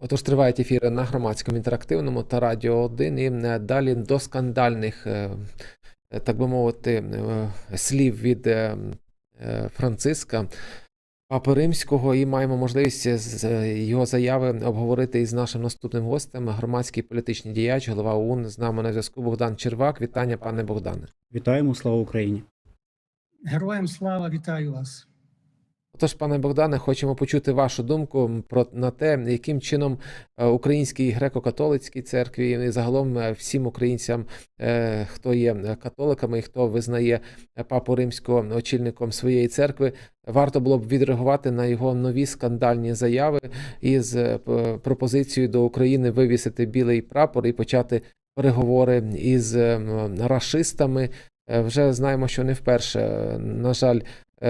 Отож, тривають ефіри на громадському інтерактивному та Радіо 1. І е, далі до скандальних, е, е, так би мовити, слів від Франциска Папи Римського. І маємо можливість з його заяви обговорити із нашим наступним гостем, громадський політичний діяч, голова ОУН. З нами на зв'язку Богдан Червак. Вітання, пане Богдане. Вітаємо, слава Україні! Героям слава, вітаю вас. Отож, пане Богдане, хочемо почути вашу думку про на те, яким чином е, українській греко-католицькій церкві і загалом е, всім українцям, е, хто є католиками і хто визнає папу римського очільником своєї церкви, варто було б відреагувати на його нові скандальні заяви із пропозицією до України вивісити білий прапор і почати переговори із е, м, рашистами. Е, Вже знаємо, що не вперше, на жаль,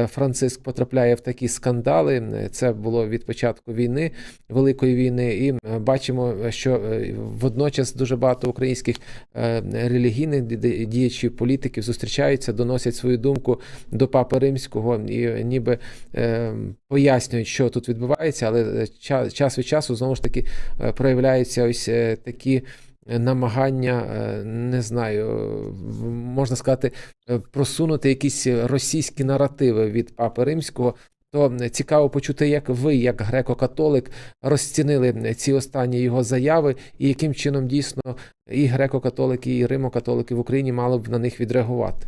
Франциск потрапляє в такі скандали. Е, Це було від початку війни, великої війни, і е, бачимо, що е, водночас дуже багато українських е, релігійних ді- ді- діячів, політиків зустрічаються, доносять свою думку до Папи Римського і ніби е, пояснюють, що тут відбувається, але е, час від часу знову ж таки е, проявляються ось е, такі намагання, е, не знаю, можна сказати, е, просунути якісь російські наративи від Папи Римського. То цікаво почути, як ви, як греко-католик, розцінили ці останні його заяви, і яким чином дійсно і греко-католики, і римо-католики в Україні мали б на них відреагувати.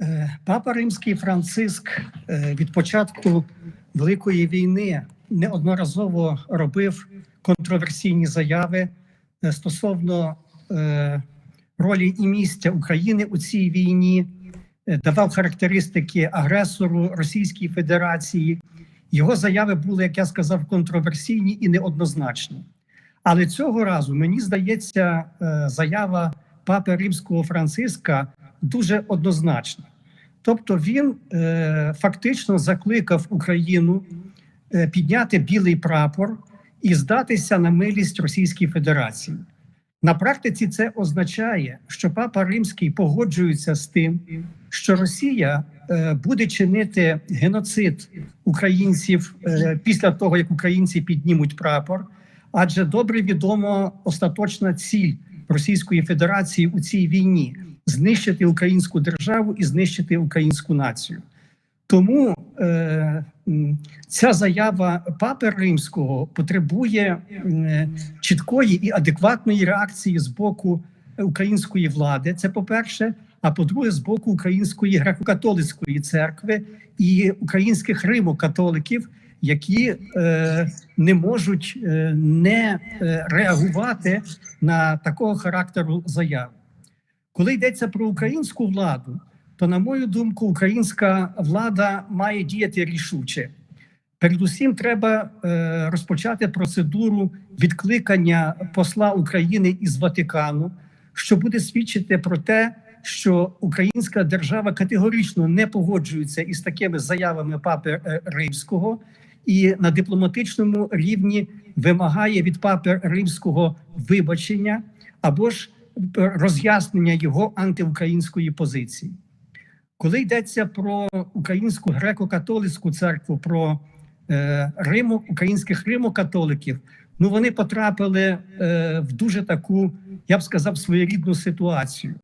Е, Папа Римський Франциск від початку Великої війни неодноразово робив контроверсійні заяви е, стосовно е, ролі і місця України у цій війні, е, давав характеристики агресору Російській Федерації. Його заяви були, як я сказав, контроверсійні і неоднозначні. Але цього разу мені здається, заява папи Римського Франциска дуже однозначна. Тобто він фактично закликав Україну підняти білий прапор і здатися на милість Російській Федерації. На практиці це означає, що папа Римський погоджується з тим, що Росія е, буде чинити геноцид українців е, після того, як українці піднімуть прапор. Адже добре відомо остаточна ціль Російської Федерації у цій війні знищити українську державу і знищити українську націю. Тому е, ця заява папи римського потребує е, чіткої і адекватної реакції з боку української влади. Це по-перше. А по-друге, з боку Української греко-католицької церкви і українських римокатоликів, які е, не можуть е, не е, реагувати на такого характеру заяви. Коли йдеться про українську владу, то, на мою думку, українська влада має діяти рішуче. Передусім, треба е, розпочати процедуру відкликання посла України із Ватикану, що буде свідчити про те, що українська держава категорично не погоджується із такими заявами папи е, римського і на дипломатичному рівні вимагає від папи римського вибачення або ж роз'яснення його антиукраїнської позиції. Коли йдеться про українську греко-католицьку церкву, про е, Римо, українських римокатоликів, ну вони потрапили е, в дуже таку, я б сказав, своєрідну ситуацію.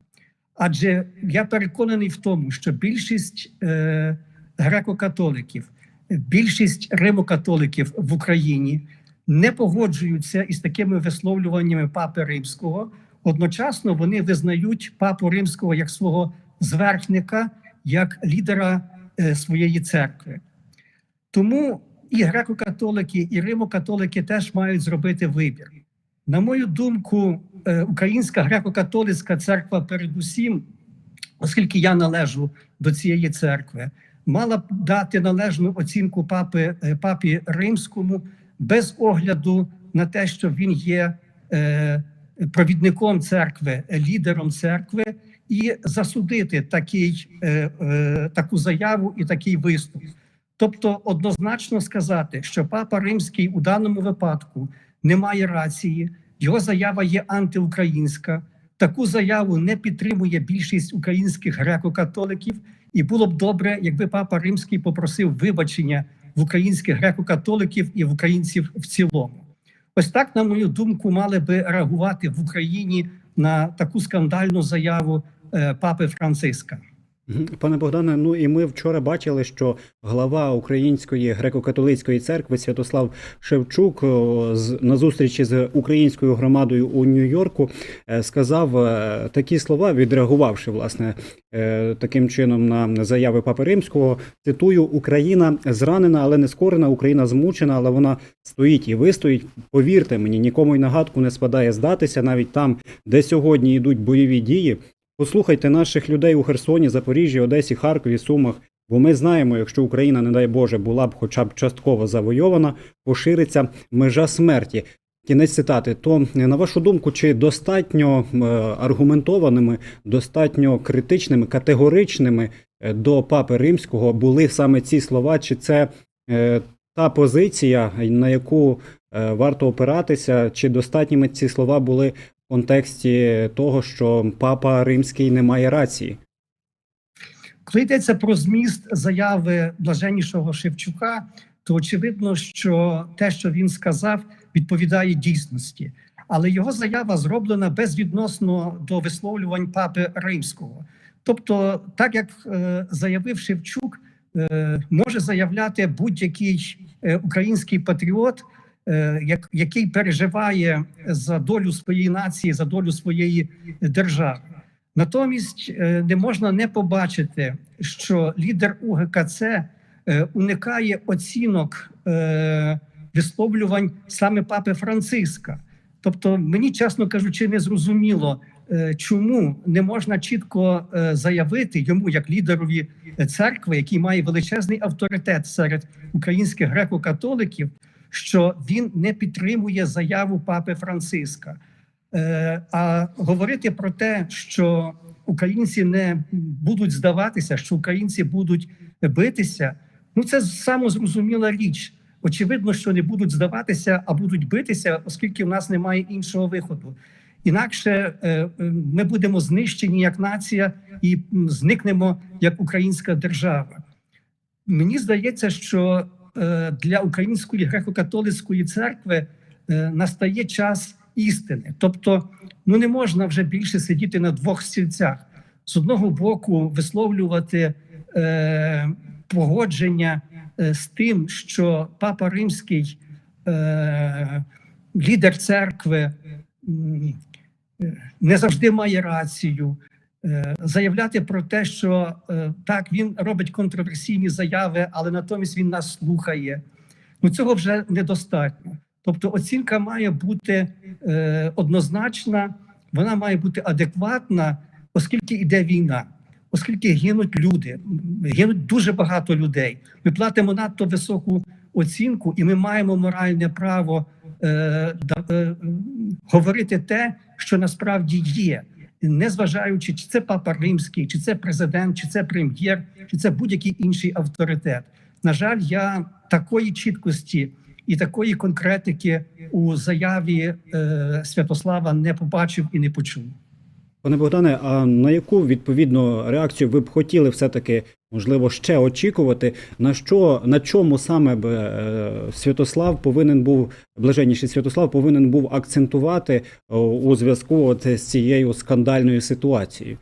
Адже я переконаний в тому, що більшість е, греко-католиків, більшість римокатоликів в Україні не погоджуються із такими висловлюваннями папи римського. Одночасно вони визнають папу римського як свого зверхника, як лідера е, своєї церкви. Тому і греко-католики, і римокатолики теж мають зробити вибір. На мою думку, е, Українська греко-католицька церква, передусім, оскільки я належу до цієї церкви, мала б дати належну оцінку папи, е, папі римському без огляду на те, що він є провідником церкви, лідером церкви, і засудити такий, е, е, таку заяву і такий виступ. Тобто, однозначно сказати, що папа римський у даному випадку не має рації, його заява є антиукраїнська. Таку заяву не підтримує більшість українських греко-католиків, і було б добре, якби папа римський попросив вибачення в українських греко-католиків і в українців в цілому. Ось так, на мою думку, мали би реагувати в Україні на таку скандальну заяву папи Франциска. Пане Богдане, ну і ми вчора бачили, що глава Української греко-католицької церкви Святослав Шевчук з- на зустрічі з українською громадою у Нью-Йорку е, сказав е, такі слова, відреагувавши власне е, таким чином на заяви Папи Римського. Цитую: Україна зранена, але не скорена, Україна змучена, але вона стоїть і вистоїть. Повірте мені, нікому й нагадку не спадає здатися, навіть там, де сьогодні йдуть бойові дії. Послухайте наших людей у Херсоні, Запоріжжі, Одесі, Харкові, Сумах. Бо ми знаємо, якщо Україна, не дай Боже, була б хоча б частково завойована, пошириться межа смерті. Кінець цитати. То на вашу думку, чи достатньо е, аргументованими, достатньо критичними, категоричними е, до папи римського були саме ці слова, чи це е, та позиція, на яку варто опиратися, чи достатніми ці слова були в контексті того, що папа римський не має рації? Коли йдеться про зміст заяви блаженнішого Шевчука, то очевидно, що те, що він сказав, відповідає дійсності. Але його заява зроблена безвідносно до висловлювань папи римського. Тобто, так як е, заявив Шевчук, е, може заявляти будь-який е, український патріот, який переживає за долю своєї нації, за долю своєї держави. Натомість е, не можна не побачити, що лідер УГКЦ е, уникає оцінок е, висловлювань саме папи Франциска. Тобто, мені, чесно кажучи, не зрозуміло, е, чому не можна чітко е, заявити йому, як лідерові церкви, який має величезний авторитет серед українських греко-католиків, що він не підтримує заяву папи Франциска. Е, А говорити про те, що українці не будуть здаватися, що українці будуть битися, ну це самозрозуміла річ. Очевидно, що не будуть здаватися, а будуть битися, оскільки в нас немає іншого виходу. Інакше е, е, ми будемо знищені як нація і зникнемо як українська держава. Мені здається, що для української греко-католицької церкви е, настає час істини. Тобто, ну не можна вже більше сидіти на двох стільцях. З одного боку, висловлювати е, погодження е, з тим, що Папа Римський, е, лідер церкви, е, не завжди має рацію. Е, Заявляти про те, що е, так він робить контроверсійні заяви, але натомість він нас слухає. Ну цього вже недостатньо. Тобто, оцінка має бути е, однозначна, вона має бути адекватна, оскільки йде війна, оскільки гинуть люди, гинуть дуже багато людей. Ми платимо надто високу оцінку, і ми маємо моральне право е, е, говорити те, що насправді є, незважаючи, чи це папа римський, чи це президент, чи це прем'єр, чи це будь-який інший авторитет. На жаль, я такої чіткості і такої конкретики у заяві е, Святослава не побачив і не почув. Пане Богдане, а на яку відповідну реакцію ви б хотіли все-таки, можливо, ще очікувати? На що на чому саме б е, Святослав повинен був блаженніший Святослав повинен був акцентувати у зв'язку з цією скандальною ситуацією?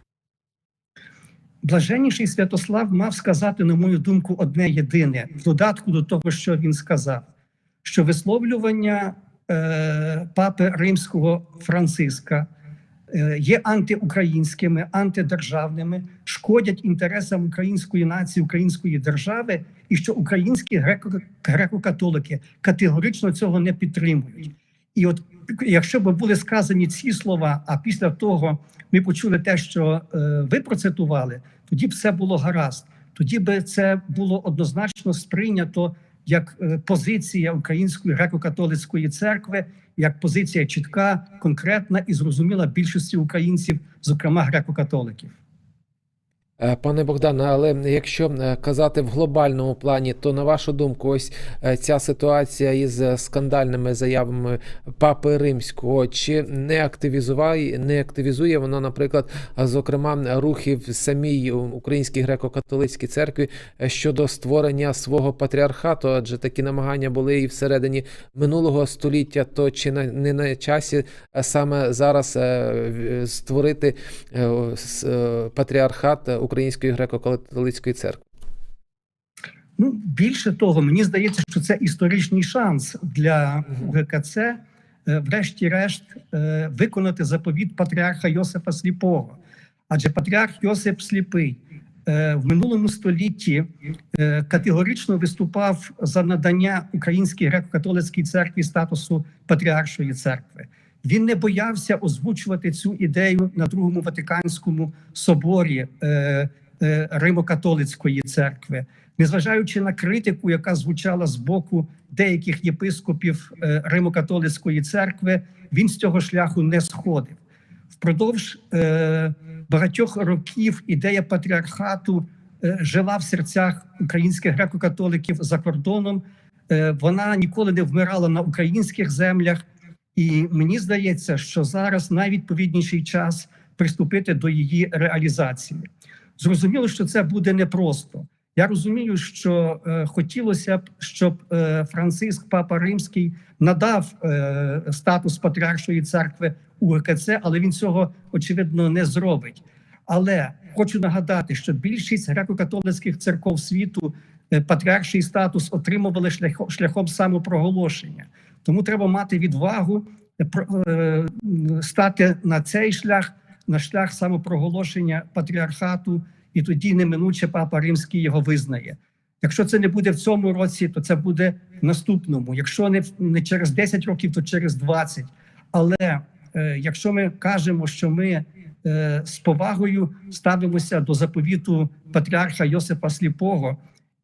Блаженніший Святослав мав сказати, на мою думку, одне єдине в додатку до того, що він сказав, що висловлювання е, папи римського Франциска е, є антиукраїнськими, антидержавними, шкодять інтересам української нації, української держави, і що українські греко- греко-католики категорично цього не підтримують. І от якщо б були сказані ці слова, а після того ми почули те, що е, ви процитували, тоді б все було гаразд. Тоді би це було однозначно сприйнято як е, позиція Української греко-католицької церкви, як позиція чітка, конкретна і зрозуміла більшості українців, зокрема греко-католиків. Е, Пане Богдане, але якщо е, казати в глобальному плані, то на вашу думку, ось е, ця ситуація із скандальними заявами Папи Римського, чи не активізуває, не активізує вона, наприклад, зокрема, рухів самій Українській греко-католицькій церкві щодо створення свого патріархату? Адже такі намагання були і всередині минулого століття, то чи не на часі саме зараз створити патріархат Української греко-католицької церкви? Ну, більше того, мені здається, що це історичний шанс для. УГКЦ, е, врешті-решт, е, виконати заповіт патріарха Йосифа Сліпого. Адже патріарх Йосип Сліпий е, в минулому столітті категорично виступав за надання Українській греко-католицькій церкві статусу патріаршої церкви. Він не боявся озвучувати цю ідею на другому Ватиканському соборі е, е, Римо-католицької церкви незважаючи на критику, яка звучала з боку деяких єпископів е, Римо-католицької церкви, він з цього шляху не сходив. Впродовж е, багатьох років ідея патріархату е, жила в серцях українських греко-католиків за кордоном. Е, вона ніколи не вмирала на українських землях, і мені здається, що зараз найвідповідніший час приступити до її реалізації. Зрозуміло, що це буде непросто. Я розумію, що е, хотілося б, щоб е, Франциск, Папа Римський, надав е, статус патріаршої церкви УГКЦ, але він цього очевидно не зробить. Але хочу нагадати, що більшість греко-католицьких церков світу е, патріарший статус отримували шляхом, шляхом самопроголошення. Тому треба мати відвагу е, е, стати на цей шлях, на шлях самопроголошення патріархату і тоді неминуче папа римський його визнає. Якщо це не буде в цьому році, то це буде в наступному. Якщо не, не через 10 років, то через 20. Але е, якщо ми кажемо, що ми е, з повагою ставимося до заповіту патріарха Йосипа Сліпого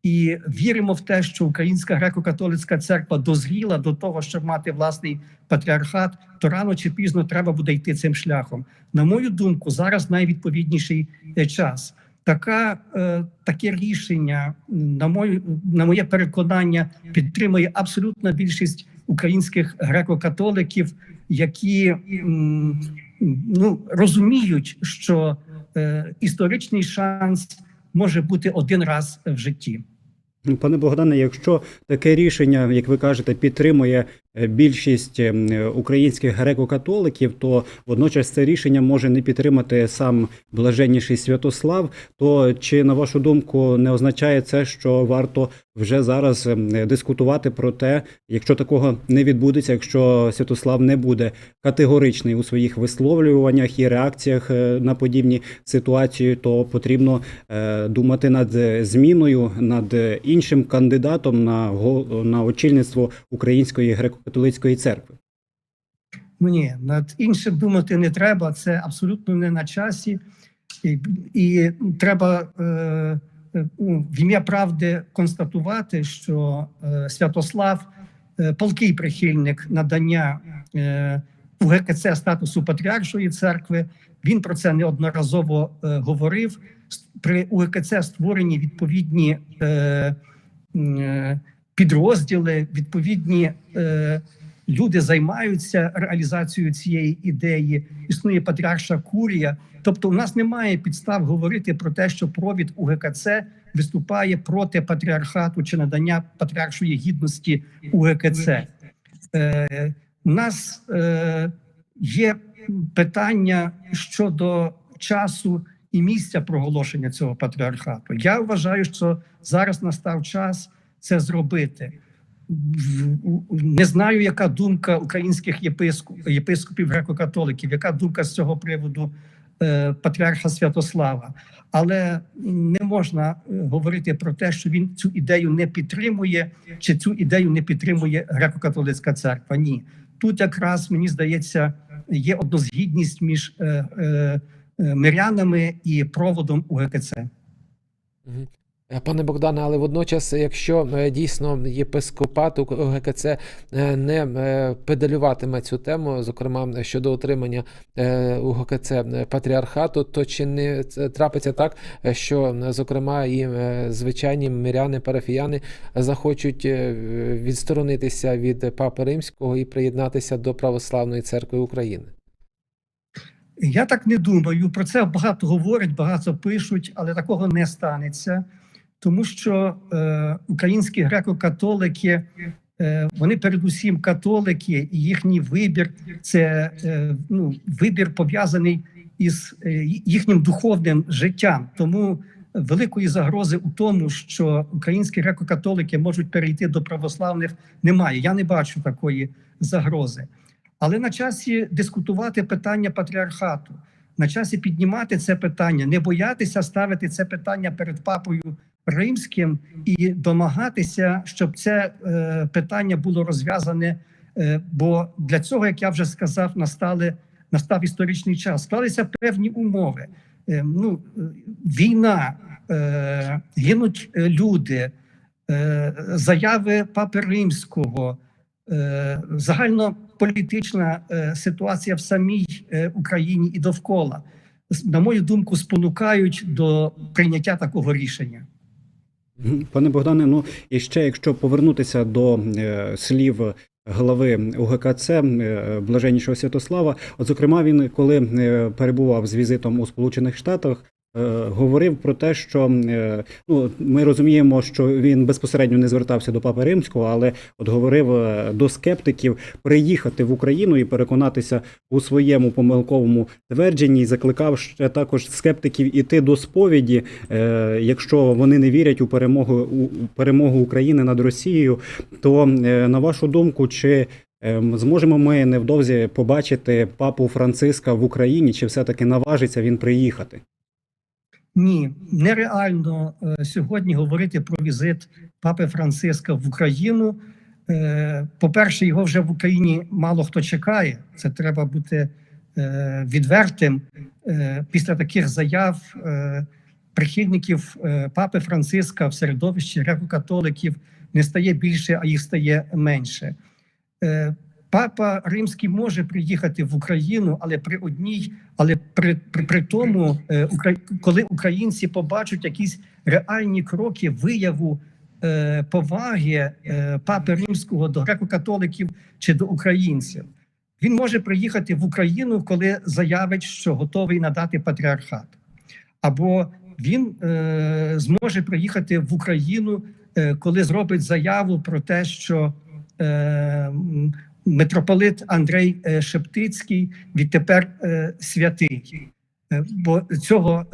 і віримо в те, що Українська греко-католицька церква дозріла до того, щоб мати власний патріархат, то рано чи пізно треба буде йти цим шляхом. На мою думку, зараз найвідповідніший е, час. Така е, таке рішення, на мою на моє переконання, підтримує абсолютна більшість українських греко-католиків, які ну розуміють, що е, історичний шанс може бути один раз в житті. Ну, Пане Богдане, якщо таке рішення, як ви кажете, підтримує більшість е, українських греко-католиків, то водночас це рішення може не підтримати сам блаженніший Святослав. То чи на вашу думку не означає це, що варто вже зараз е, дискутувати про те, якщо такого не відбудеться, якщо Святослав не буде категоричний у своїх висловлюваннях і реакціях е, на подібні ситуації, то потрібно е, думати над е, зміною, над е, іншим кандидатом на на очільництво Української греко-католицької церкви. Ну ні, над іншим думати не треба. Це абсолютно не на часі, і, і треба е, е, в ім'я правди констатувати, що е, Святослав е, палкий прихильник надання е, УГКЦ статусу патріаршої церкви. Він про це неодноразово е, говорив. При УГКЦ створені відповідні е, е, підрозділи, відповідні. Е, люди займаються реалізацією цієї ідеї. Існує патріарша курія. Тобто, у нас немає підстав говорити про те, що провід УГКЦ виступає проти патріархату чи надання патріаршої гідності УГКЦ. Е, у нас е, є питання щодо часу і місця проголошення цього патріархату. Я вважаю, що зараз настав час це зробити. Не знаю, яка думка українських єпископ, єпископів греко-католиків, яка думка з цього приводу е, патріарха Святослава. Але не можна е, говорити про те, що він цю ідею не підтримує, чи цю ідею не підтримує греко-католицька церква. Ні, тут якраз мені здається є однозгідність між е, мирянами і проводом УГКЦ. Е, Пане Богдане, але водночас, якщо е, дійсно єпископат УГКЦ е, не педалюватиме цю тему, зокрема щодо отримання УГКЦ патріархату, то чи не трапиться так, що зокрема і звичайні миряни, парафіяни захочуть відсторонитися від Папи Римського і приєднатися до Православної церкви України? Я так не думаю. Про це багато говорять, багато пишуть, але такого не станеться, тому що е, українські греко-католики, е, вони передусім католики, і їхній вибір це е, ну, вибір пов'язаний із е, їхнім духовним життям. Тому великої загрози у тому, що українські греко-католики можуть перейти до православних, немає. Я не бачу такої загрози. Але на часі дискутувати питання патріархату, на часі піднімати це питання, не боятися ставити це питання перед папою римським і домагатися, щоб це е, питання було розв'язане. Е, бо для цього, як я вже сказав, настали настав історичний час. Склалися певні умови. Е, ну, війна, гинуть люди, заяви папи римського. Загальнополітична ситуація в самій Україні і довкола, на мою думку, спонукають до прийняття такого рішення. Пане Богдане, ну і ще якщо повернутися до е, слів глави УГКЦ е, Блаженнішого Святослава, от зокрема, він коли е, перебував з візитом у Сполучених Штатах. Е, Говорив про те, що е, ну ми розуміємо, що він безпосередньо не звертався до Папи Римського, але от говорив е, до скептиків приїхати в Україну і переконатися у своєму помилковому твердженні, і закликав ще також скептиків іти до сповіді, якщо вони не вірять у перемогу у перемогу України над Росією. То на вашу думку, чи ем, зможемо ми невдовзі побачити папу Франциска в Україні, чи все-таки наважиться він приїхати? Ні, нереально е, сьогодні говорити про візит папи Франциска в Україну. Е, По-перше, його вже в Україні мало хто чекає. Це треба бути е, відвертим. Після таких заяв прихильників папи Франциска в середовищі греко-католиків не стає більше, а їх стає менше. Папа Римський може приїхати в Україну, але при одній, але при, при, при тому, е, коли українці побачать якісь реальні кроки вияву е, поваги е, папи римського до греко-католиків чи до українців, він може приїхати в Україну, коли заявить, що готовий надати патріархат, або він е, зможе приїхати в Україну, е, коли зробить заяву про те, що е, митрополит Андрей е, Шептицький відтепер е, святий, Е, бо цього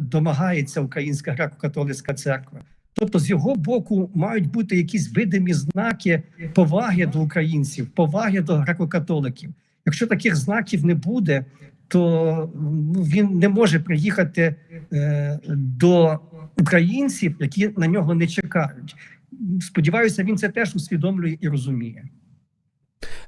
домагається Українська греко-католицька церква. Тобто, з його боку мають бути якісь видимі знаки поваги до українців, поваги до греко-католиків. Якщо таких знаків не буде, то ну, він не може приїхати до українців, які на нього не чекають. Сподіваюся, він це теж усвідомлює і розуміє.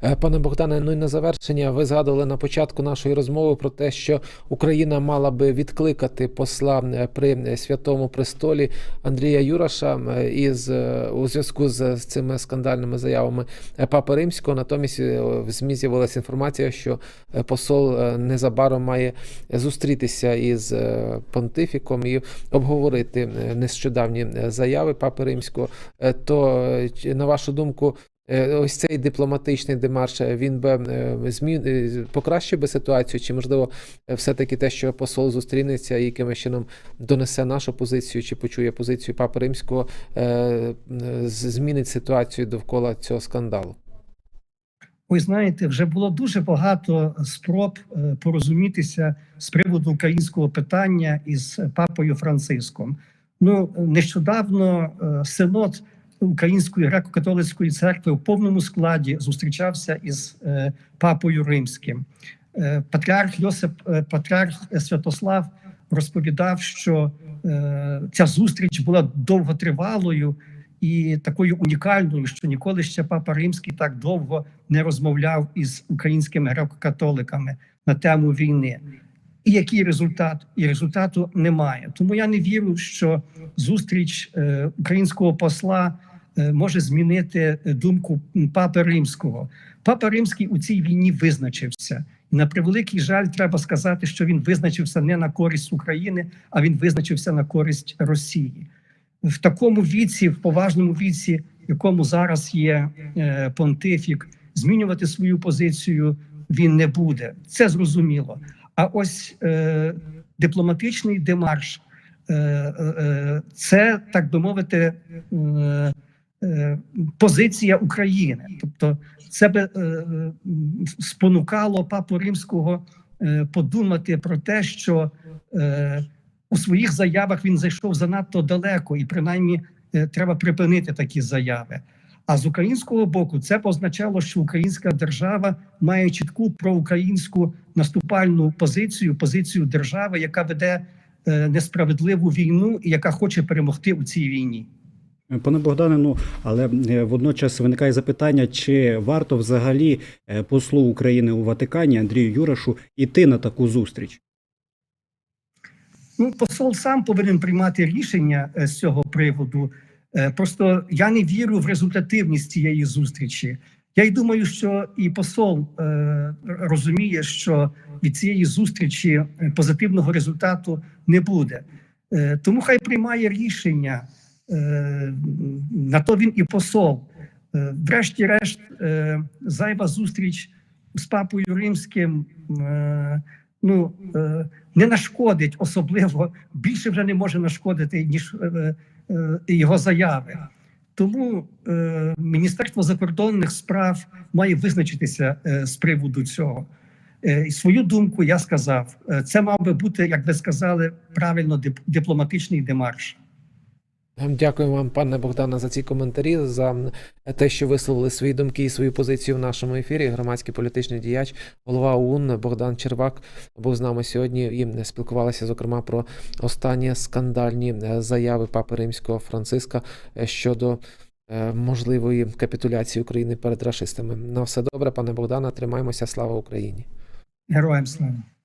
Е, Пане Богдане, ну і на завершення ви згадували на початку нашої розмови про те, що Україна мала би відкликати посла е, при святому престолі Андрія Юраша із е, у зв'язку з, цими скандальними заявами Папи Римського. Натомість в ЗМІ з'явилася інформація, що посол незабаром має зустрітися із понтифіком і обговорити нещодавні заяви Папи Римського. То на вашу думку. Е, Ось цей дипломатичний демарш е, він би е, змін покращив би ситуацію, чи можливо все-таки те, що посол зустрінеться і якимось чином донесе нашу позицію, чи почує позицію Папи Римського, змінить ситуацію довкола цього скандалу? Ви знаєте, вже було дуже багато спроб порозумітися з приводу українського питання із папою Франциском. Ну нещодавно синод Української греко-католицької церкви в повному складі зустрічався із е, папою римським. Е, Патріарх Йосип, е, патріарх Святослав розповідав, що ця зустріч була довготривалою і такою унікальною, що ніколи ще папа римський так довго не розмовляв із українськими греко-католиками на тему війни. І який результат? І результату немає. Тому я не вірю, що зустріч українського посла може змінити е, думку папи римського. Папа римський у цій війні визначився. І на превеликий жаль, треба сказати, що він визначився не на користь України, а він визначився на користь Росії. В такому віці, в поважному віці, якому зараз є е, понтифік, змінювати свою позицію він не буде. Це зрозуміло. А ось е, дипломатичний демарш е, е, це, так би мовити, е, е, позиція України. Тобто, це би е, е, спонукало папу римського е, подумати про те, що е, у своїх заявах він зайшов занадто далеко, і принаймні е, треба припинити такі заяви. А з українського боку це позначало, що українська держава має чітку проукраїнську наступальну позицію, позицію держави, яка веде е, несправедливу війну і яка хоче перемогти у цій війні. Пане Богдане, ну але е, водночас виникає запитання, чи варто взагалі е, послу України у Ватикані Андрію Юрашу іти на таку зустріч? Ну, посол сам повинен приймати рішення е, з цього приводу. Просто я не вірю в результативність цієї зустрічі. Я й думаю, що і посол розуміє, що від цієї зустрічі позитивного результату не буде. Тому хай приймає рішення. Е, на то він і посол. Е, врешті-решт, е, зайва зустріч з папою римським. Ну, не нашкодить особливо більше вже не може нашкодити ніж його заяви. Тому Міністерство закордонних справ має визначитися з приводу цього. Свою думку я сказав. Це мав би бути, як ви сказали, правильно дипломатичний демарш. Дякую вам, пане Богдане, за ці коментарі, за те, що висловили свої думки і свою позицію в нашому ефірі. Громадський політичний діяч, голова ОУН Богдан Червак був з нами сьогодні і спілкувалися, зокрема, про останні скандальні е, заяви папи римського Франциска е, щодо е, можливої капітуляції України перед рашистами. На все добре, пане Богдане, тримаємося. Слава Україні! Героям слава!